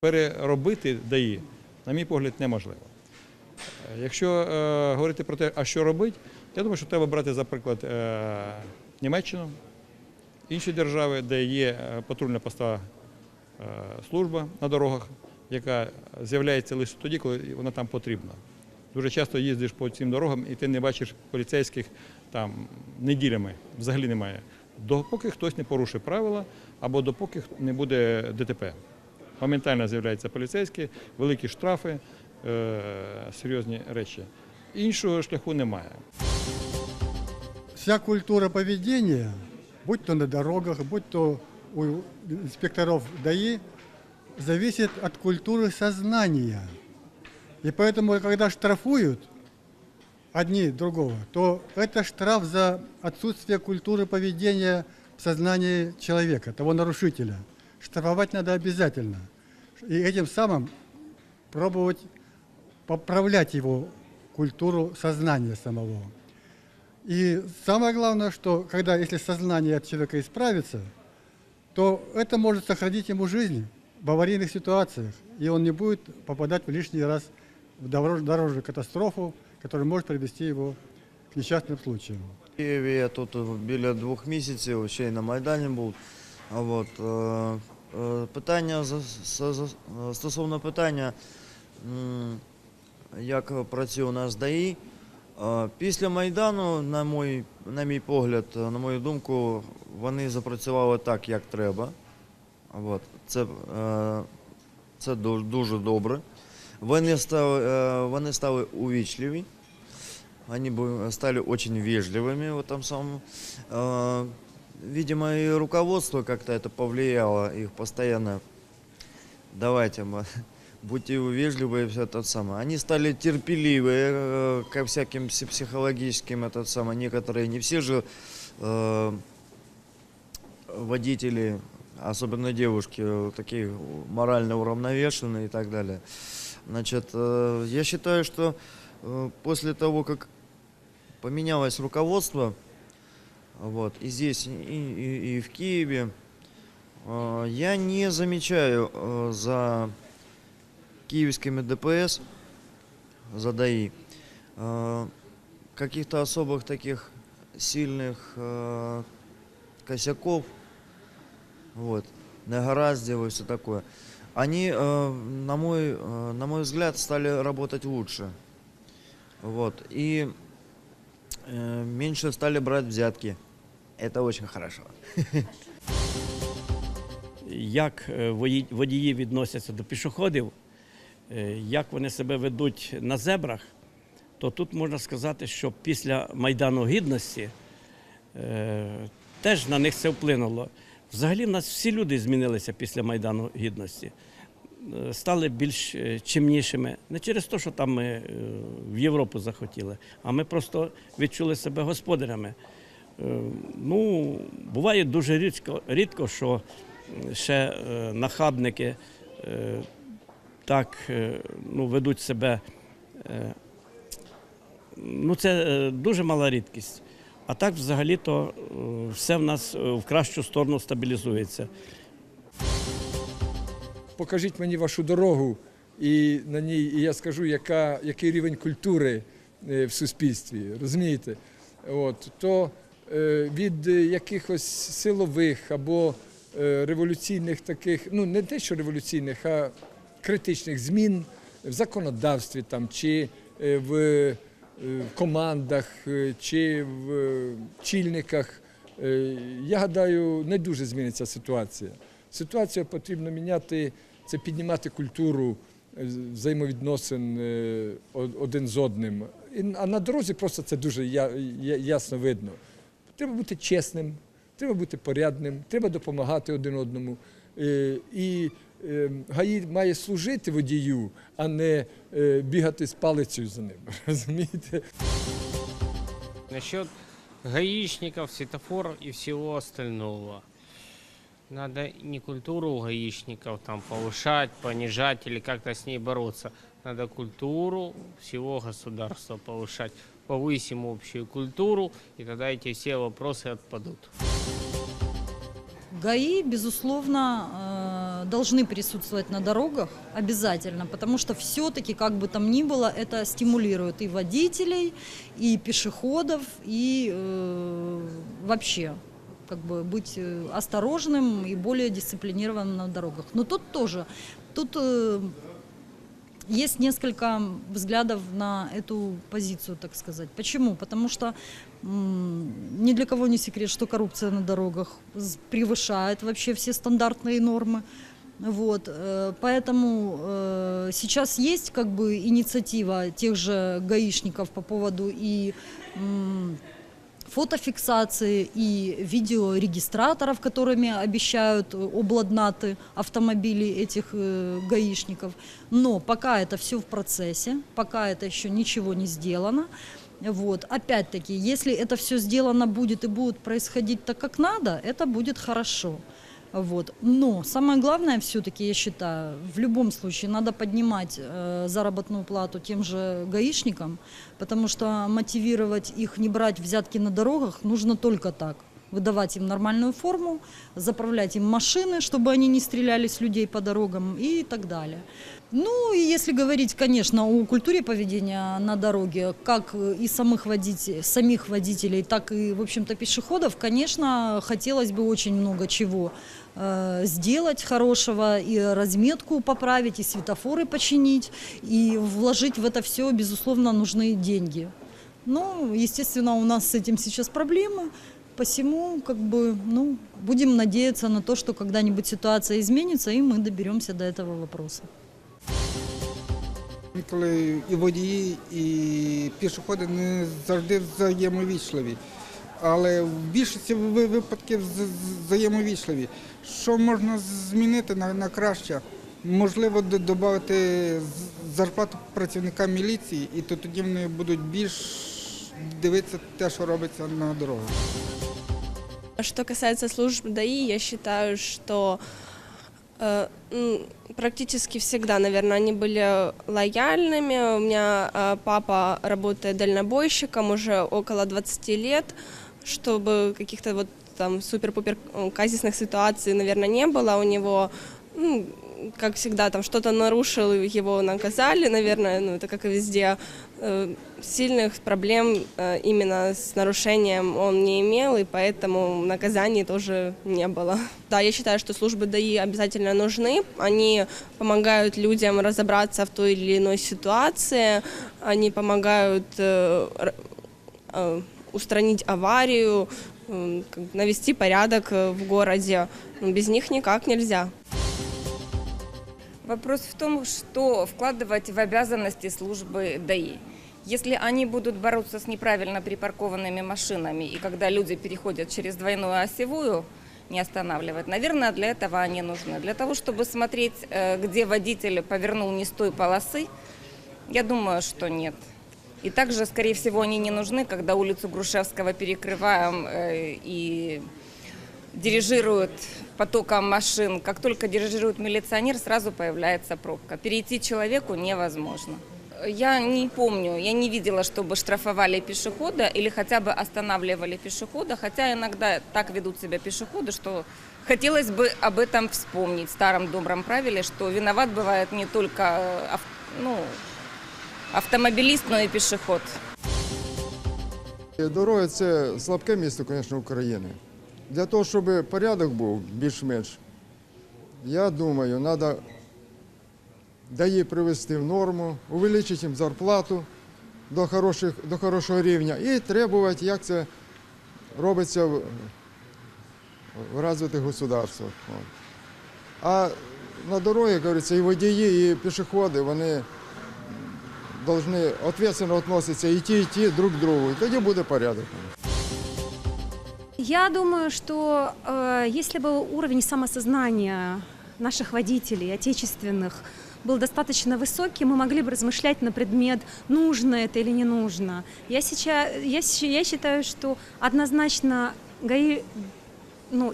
Переробити ДАІ, на мій погляд, неможливо. Е, Якщо е, говорити про те, а що робити, я думаю, що треба брати, за приклад, е, Німеччину, інші держави, де є е, патрульна поста е, служба на дорогах, яка з'являється лише тоді, коли вона там потрібна. Дуже часто їздиш по цим дорогам і ти не бачиш поліцейських там неділями, взагалі немає. Допоки хтось не порушить правила або допоки не буде ДТП. Моментально з'являються поліцейські, великі штрафи, е, серйозні речі. Іншого шляху немає. Вся культура поведения, будь то на дорогах, будь то у инспекторов ДАИ, зависит от культуры сознания. И поэтому, когда штрафуют одни другого, то это штраф за отсутствие культуры поведения в сознании человека, того нарушителя. Штрафовать надо обязательно. И этим самым пробовать поправлять его культуру сознания самого. И самое главное, что когда, если сознание от человека исправится, то это может сохранить ему жизнь в аварийных ситуациях, и он не будет попадать в лишний раз в дорож- дорожную катастрофу, которая может привести его к несчастным случаям. В Києві я тут біля двох місяців, ще й на Майдані був. А От, е, е, питання за- за- за- стосовно питання, м, як працює у нас ДАІ. Е, Після Майдану, на мій, на мій погляд, е, на мою думку, вони запрацювали так, як треба. От. Це, е, це ду- дуже добре. Вони стали, е, вони стали увічливі. Они бы стали очень вежливыми в этом самом. Видимо, и руководство как-то это повлияло, их постоянно. Давайте, будьте вы вежливые, все это самое. Они стали терпеливые э, ко всяким пси- психологическим, этот самый, некоторые, не все же э, водители, особенно девушки, э, такие морально уравновешенные и так далее. Значит, э, я считаю, что э, после того, как поменялось руководство, вот, и здесь, и, и- и в Киеве, э, я не замечаю э, за киевскими ДПС, за ДАИ, э, каких-то особых таких сильных э, косяков, вот, негараздев и все такое. Они, на мой, на мой взгляд, стали работать лучше. Вот. И меньше стали брать взятки. Это очень хорошо. як е, водії відносяться до пішоходів, е, як вони себе ведуть на зебрах, то тут можна сказати, що після Майдану Гідності е, теж на них це вплинуло. Взагалі, в нас всі люди змінилися після Майдану Гідності. Стали більш чимнішими. Не через те, що там ми в Європу захотіли, а ми просто відчули себе господарями. Е, Ну, буває дуже рідко, рідко що ще е, нахабники е, так е, ну, ведуть себе. е, Ну, це е, дуже мала рідкість. А так, взагалі-то, е, все в нас е, в кращу сторону стабілізується. покажіть мені вашу дорогу, і на ній і я скажу, яка, який рівень культури е, в суспільстві. Розумієте? От, то е, від е, якихось силових або е, революційних таких, ну не те, що революційних, а критичних змін в законодавстві там, чи е, в е, командах, е, чи в е, чільниках. Е, Я гадаю, не дуже зміниться ситуація. Ситуацію потрібно міняти, це піднімати культуру е, взаємовідносин е, один з одним. А на дорозі просто це дуже ясно видно. Треба бути чесним, треба бути порядним, треба допомагати один одному. Е, І е, ГАІ має служити водію, а не е, бігати з палицею за ним. Розумієте? Насчет гаишников, светофоров и всего остального. Надо не культуру гаишников там повышать, понижать или как-то с ней бороться. Надо культуру всего государства повышать. Повысим общую культуру, и тогда эти все вопросы отпадут. ГАИ, безусловно, э, должны присутствовать на дорогах обязательно, потому что все-таки, как бы там ни было, это стимулирует и водителей, и пешеходов, и э, вообще как бы быть э, осторожным и более дисциплинированным на дорогах. Но тут тоже, тут э, есть несколько взглядов на эту позицию, так сказать. Почему? Потому что м, ни для кого не секрет, что коррупция на дорогах з- превышает вообще все стандартные нормы. Вот, э, поэтому э, сейчас есть как бы инициатива тех же гаишников по поводу и м, фотофиксации и видеорегистраторов, которыми обещают э, обладнаты автомобили этих э, гаишников. Но пока это все в процессе, пока это еще ничего не сделано. Вот. Опять-таки, если это все сделано будет и будет происходить так, как надо, это будет хорошо. Вот. Но самое главное все-таки, я считаю, в любом случае надо поднимать э, заработную плату тем же гаишникам, потому что мотивировать их не брать взятки на дорогах нужно только так Выдавать им нормальную форму, заправлять им машины, чтобы они не стреляли с людей по дорогам и так далее. Ну и если говорить, конечно, о культуре поведения на дороге, как и самых водителей, самих водителей, так и, в общем-то, пешеходов, конечно, хотелось бы очень много чего э, сделать хорошего, и разметку поправить, и светофоры починить, и вложить в это все, безусловно, нужны деньги. Ну, естественно, у нас с этим сейчас проблемы, посему, как бы, ну, будем надеяться на то, что когда-нибудь ситуация изменится, и мы доберемся до этого вопроса. Інколи і водії, і пішоходи не завжди взаємовічливі. Але в більшості ви- випадків з- з- взаємовічливі. Що можна змінити на, на краще? Можливо, д- додати з- зарплату працівникам міліції, і то тоді вони будуть більш дивитися те, що робиться на дорогах. Что касается служб ДАИ, я считаю, что э, м, практически всегда, наверное, они были лояльными. У меня э, папа работает дальнобойщиком уже около 20 лет, чтобы каких-то вот там супер-пупер э, казисных ситуаций, наверное, не было у него. Ну, как всегда, там что-то нарушил, его наказали, наверное, ну это как и везде. Э, Сильных проблем э, именно с нарушением он не имел, и поэтому наказаний тоже не было. Да, я считаю, что службы ДАИ обязательно нужны. Они помогают людям разобраться в той или иной ситуации, они помогают э, р- э, устранить аварию, э, как бы навести порядок э, в городе. Ну, Без них никак нельзя. Вопрос в том, что вкладывать в обязанности службы ДАИ. Если они будут бороться с неправильно припаркованными машинами, и когда люди переходят через двойную осевую, не останавливать, наверное, для этого они нужны. Для того, чтобы смотреть, э, где водитель повернул не с той полосы, я думаю, что нет. И также, скорее всего, они не нужны, когда улицу Грушевского перекрываем э, и дирижирует потоком машин. Как только дирижирует милиционер, сразу появляется пробка. Перейти человеку невозможно. Я не помню, я не видела, чтобы штрафовали пешехода или хотя бы останавливали пешехода, хотя иногда так ведут себя пешеходы, что хотелось бы об этом вспомнить, в старом добром правиле, что виноват бывает не только э, ав- ну, автомобилист, но и пешеход. Дороги це слабке місто, звісно, України. Для того, щоб порядок був більш-менш, я думаю, треба дає привести в норму, увеличити їм зарплату до, хороших, до хорошого рівня і требувати, як це робиться в, в розвитих государствах. А на дорогі, говориться, і водії, і пішоходи, вони повинні відповідально відноситися і ті, і ті друг другу. І тоді буде порядок. Я думаю, что э, если бы уровень самосознания наших водителей, отечественных, был достаточно высокий, мы могли бы размышлять на предмет, нужно это или не нужно. Я, сейчас, я, щ- я считаю, что однозначно ГАИ ну,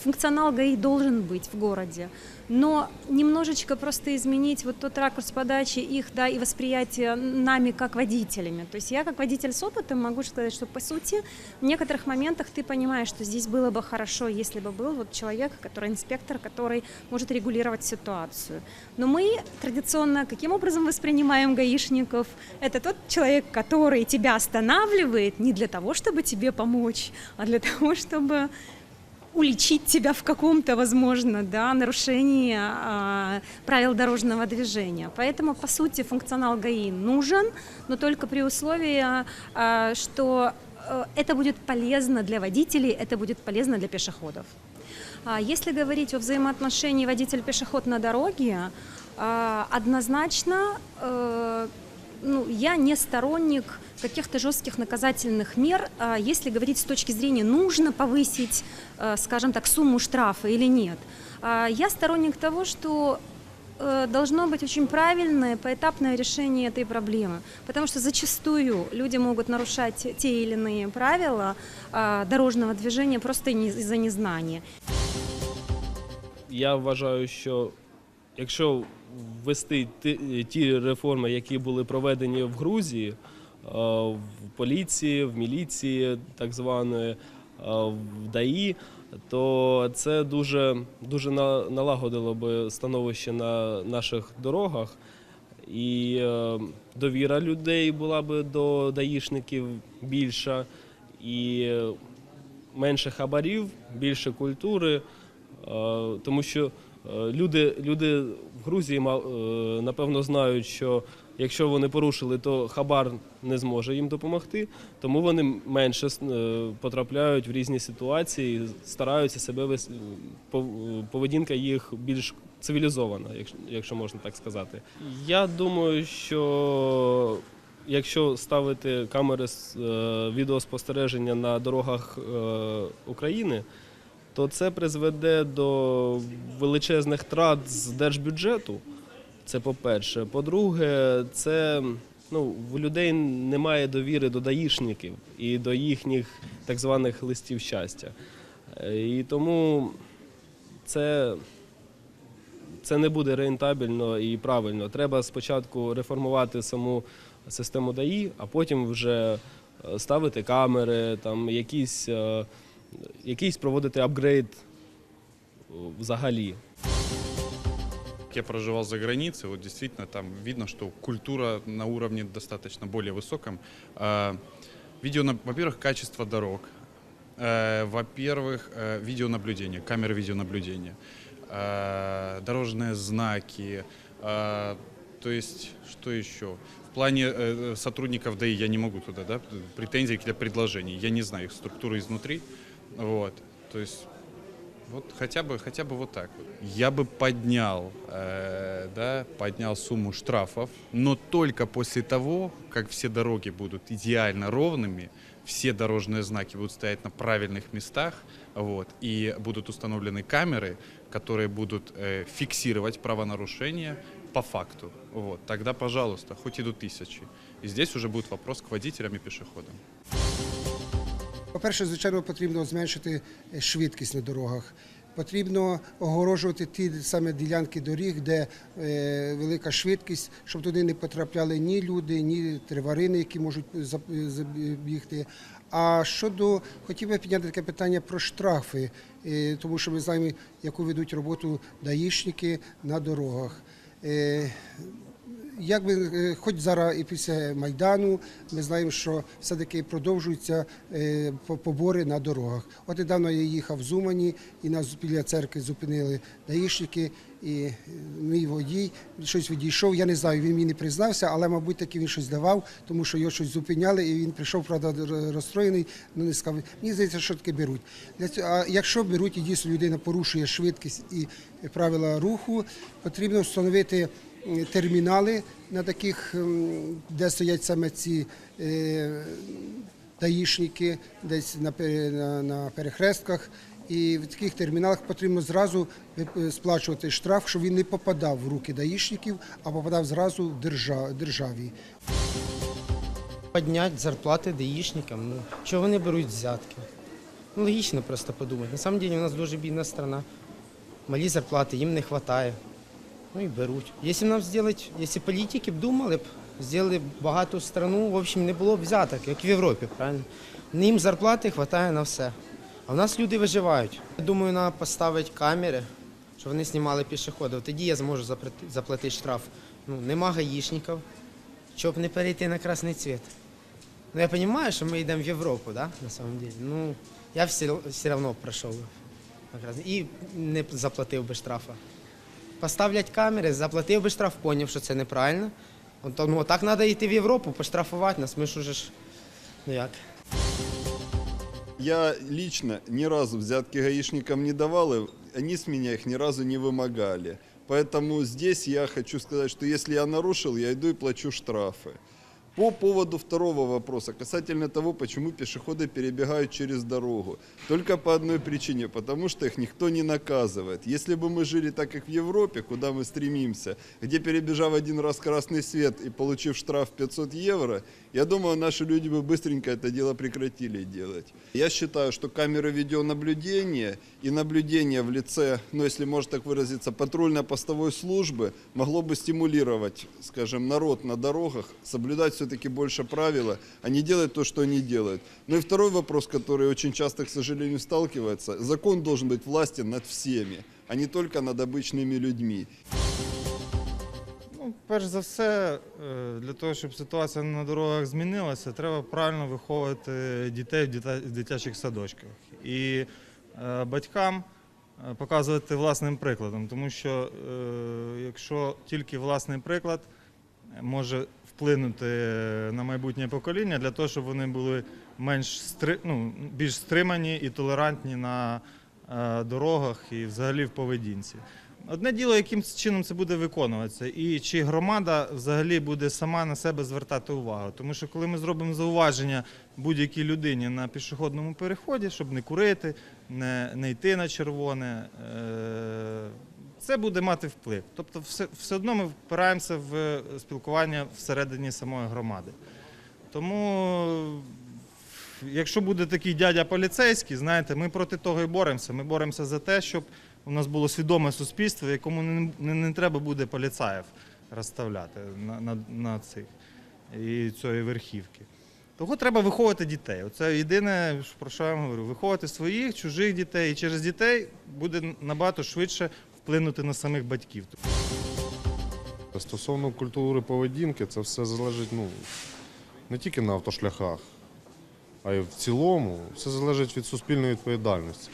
функционал ГАИ должен быть в городе, но немножечко просто изменить вот тот ракурс подачи их, да, и восприятия нами как водителями. То есть я как водитель с опытом могу сказать, что по сути в некоторых моментах ты понимаешь, что здесь было бы хорошо, если бы был вот человек, который инспектор, который может регулировать ситуацию. Но мы традиционно каким образом воспринимаем гаишников? Это тот человек, который тебя останавливает не для того, чтобы тебе помочь, а для того, чтобы уличить тебя в каком-то, возможно, да, нарушении а, правил дорожного движения. Поэтому, по сути, функционал ГАИ нужен, но только при условии, а, что э, это будет полезно для водителей, это будет полезно для пешеходов. А Если говорить о взаимоотношении водитель-пешеход на дороге, а, однозначно э, ну, я не сторонник каких-то жестких наказательных мер, а если говорить с точки зрения, нужно повысить, э, скажем так, сумму штрафа или нет. А Я сторонник того, что э, должно быть очень правильное поэтапное решение этой проблемы, потому что зачастую люди могут нарушать те или иные правила а, дорожного движения просто не- из-за незнания. Я вважаю, що якщо ввести ті, ті реформи, які були проведені в Грузії, е, в поліції, в міліції, так званої, е, в ДАІ, то це дуже, дуже налагодило би становище на наших дорогах. І е, довіра людей була би до даїшників більша, і е, менше хабарів, більше культури. Е, Тому що е, люди, люди в Грузії е, напевно знають, що якщо вони порушили, то хабар не зможе їм допомогти, тому вони менше е, потрапляють в різні ситуації, стараються себе вести. Поведінка їх більш цивілізована, якщо- якщо можна так сказати. Я думаю, що якщо ставити камери з е, відеоспостереження на дорогах е, України, то це призведе до величезних трат з держбюджету. Це по-перше. По-друге, це ну, в людей немає довіри до даїшників і до їхніх так званих листів щастя. Е, І тому це, це не буде рентабельно і правильно. Треба спочатку реформувати саму систему ДАІ, а потім вже е, ставити камери, там якісь, е, якийсь проводити апгрейд взагалі. Я проживал за границей, вот действительно там видно, что культура на уровне достаточно более высоком. А, Видео, во-первых, качество дорог, Э, во-первых, э, видеонаблюдение, камеры видеонаблюдения, э, дорожные знаки, э, то есть что еще? В плане э, сотрудников ДАИ я не могу туда, да, претензий какие-то предложений, я не знаю их структуру изнутри, вот, то есть вот хотя бы, хотя бы вот так вот. Я бы поднял, э, да, поднял сумму штрафов, но только после того, как все дороги будут идеально ровными, все дорожные знаки будут стоять на правильных местах, вот, и будут установлены камеры, которые будут э, фиксировать правонарушения по факту. Вот, тогда, пожалуйста, хоть и до тысячи. И здесь уже будет вопрос к водителям и пешеходам. По-перше, звичайно, потрібно зменшити е, швидкість на дорогах. Потрібно огорожувати ті саме ділянки доріг, де е, велика швидкість, щоб туди не потрапляли ні люди, ні тварини, які можуть забігти. А щодо хотів би підняти таке питання про штрафи, е, тому що ми знаємо, яку ведуть роботу даїшники на дорогах. Е, як би, е, хоч зараз і після Майдану, ми знаємо, що все-таки продовжуються е, побори на дорогах. От недавно я їхав з Умані, і нас біля церкви зупинили даїшники, і е, мій водій щось відійшов. Я не знаю, він мені не признався, але, мабуть, таки він щось давав, тому що його щось зупиняли, і він прийшов, правда, розстроєний, ну не сказав. Мені здається, що таке беруть. А якщо беруть і дійсно людина порушує швидкість і правила руху, потрібно встановити термінали на таких, де стоять саме ці е, даїшники, десь на, перехрестках. І в таких терміналах потрібно зразу сплачувати штраф, щоб він не попадав в руки даїшників, а попадав зразу в державі. Поднять зарплати даїшникам. Ну, чого вони беруть взятки? Ну, логічно просто подумати. На самом деле у нас дуже бідна страна. Малі зарплати, їм не вистачає. Ну і беруть. Якщо нам зробити, якщо політики б думали б, зробили б багату страну, в общем, не було б взяток, як в Європі, правильно? Їм зарплати вистачає на все. А в нас люди виживають. Я думаю, треба поставити камери, щоб вони знімали пішоходів. Тоді я зможу заплатити штраф. Ну, нема гаїшників, щоб не перейти на красний цвіт. Ну, я розумію, що ми йдемо в Європу, да, на самом деле. Ну, я все, все одно пройшов. І не заплатив би штрафа Поставлять камери, заплатив би штраф, поняв, що це неправильно. От, ну, так треба йти в Європу, поштрафувати нас. Ми ж уже ж, ну як. Я лично ни разу взятки гаишникам не давал, и они с меня их ни разу не вымогали. Поэтому здесь я хочу сказать, что если я нарушил, я иду и плачу штрафы. По поводу второго вопроса, касательно того, почему пешеходы перебегают через дорогу. Только по одной причине, потому что их никто не наказывает. Если бы мы жили так, как в Европе, куда мы стремимся, где перебежав один раз красный свет и получив штраф 500 евро, я думаю, наши люди бы быстренько это дело прекратили делать. Я считаю, что камеры видеонаблюдения и наблюдение в лице, ну если можно так выразиться, патрульно-постовой службы могло бы стимулировать, скажем, народ на дорогах, соблюдать все-таки больше правила, а не делать то, что они делают. Ну и второй вопрос, который очень часто, к сожалению, сталкивается. Закон должен быть властен над всеми, а не только над обычными людьми. Ну, перш за все, е, для того, щоб ситуація на дорогах змінилася, треба правильно виховувати дітей в діта- в дитячих садочках. І е, батькам е, показувати власним прикладом, тому що е, якщо тільки власний приклад може вплинути на майбутнє покоління для того, щоб вони були менш стри... ну, більш стримані і толерантні на е, дорогах і взагалі в поведінці. Одне діло, яким чином це буде виконуватися, і чи громада взагалі буде сама на себе звертати увагу. Тому що коли ми зробимо зауваження будь-якій людині на пішохідному переході, щоб не курити, не, не йти на червоне, е, це буде мати вплив. Тобто, все, все одно ми впираємося в спілкування всередині самої громади. Тому якщо буде такий дядя поліцейський, знаєте, ми проти того і боремося. Ми боремося за те, щоб у нас було свідоме суспільство, якому не, не, не треба буде поліцаїв розставляти на, на, на цих і цієї верхівки. Того треба виховувати дітей. Оце єдине, про що я вам говорю, виховувати своїх, чужих дітей. І через дітей буде набагато швидше вплинути на самих батьків. Стосовно культури поведінки, це все залежить ну, не тільки на автошляхах, а й в цілому. Все залежить від суспільної відповідальності.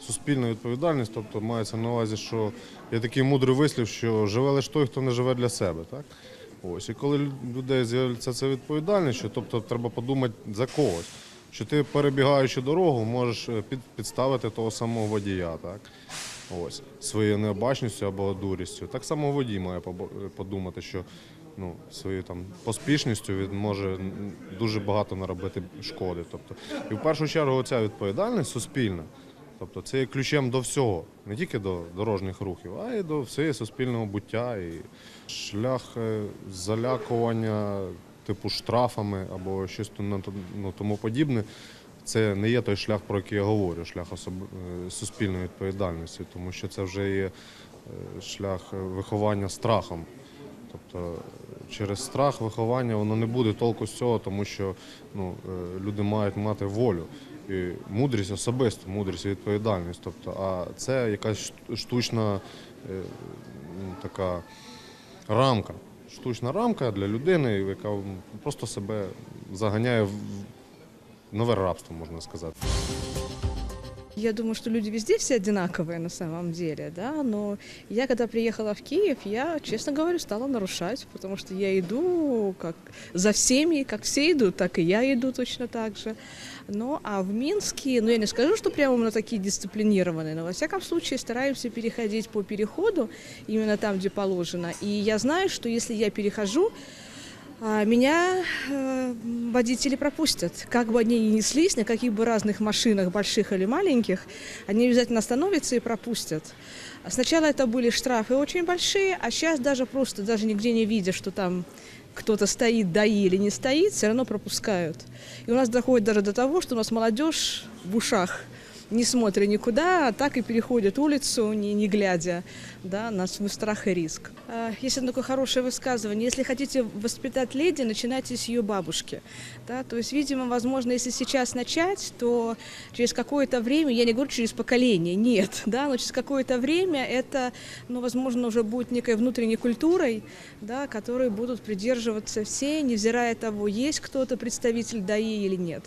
Суспільна відповідальність, тобто мається на увазі, що є такий мудрий вислів, що живе лише той, хто не живе для себе. Так? Ось. І коли людей з'являється ця відповідальність, що тобто треба подумати за когось, що ти, перебігаючи дорогу, можеш е, підставити того самого водія. Так? Ось, своєю необачністю або дурістю. Так само водій має подумати, що ну, своєю там поспішністю він може дуже багато наробити шкоди. Тобто, і в першу чергу ця відповідальність суспільна. Тобто це є ключем до всього, не тільки до дорожніх рухів, а й до всієї суспільного буття. І шлях е, залякування, типу штрафами або щось ну, тому подібне. Це не є той шлях, про який я говорю, шлях особ... е, суспільної відповідальності, тому що це вже є е, шлях е, виховання страхом. Тобто через страх виховання воно не буде толку з цього, тому що ну, люди мають мати волю. І мудрість особисто, мудрість і відповідальність. Тобто, а це якась штучна ну, така рамка. Штучна рамка для людини, яка просто себе заганяє в нове рабство, можна сказати. Я думаю, что люди везде все одинаковые на самом деле, да, но я когда приехала в Киев, я, честно говоря, стала нарушать, потому что я иду как за всеми, как все идут, так и я иду точно так же. Ну, а в Минске, ну, я не скажу, что прямо мы такие дисциплинированные, но, во всяком случае, стараемся переходить по переходу, именно там, где положено. И я знаю, что если я перехожу, а, меня э, водители пропустят. Как бы они ни неслись, на каких бы разных машинах, больших или маленьких, они обязательно остановятся и пропустят. А Сначала это были штрафы очень большие, а сейчас даже просто, даже нигде не видя, что там кто-то стоит ДАИ или не стоит, все равно пропускают. И у нас доходит даже до того, что у нас молодежь в ушах, не смотря никуда, а так и переходит улицу, не, не глядя да, на свой страх и риск. А, Есть одно такое хорошее высказывание. Если хотите воспитать леди, начинайте с ее бабушки. Да? То есть, видимо, возможно, если сейчас начать, то через какое-то время, я не говорю через поколение, нет, да, но через какое-то время это, ну, возможно, уже будет некой внутренней культурой, да, которой будут придерживаться все, невзирая того, есть кто-то представитель ДАИ или нет.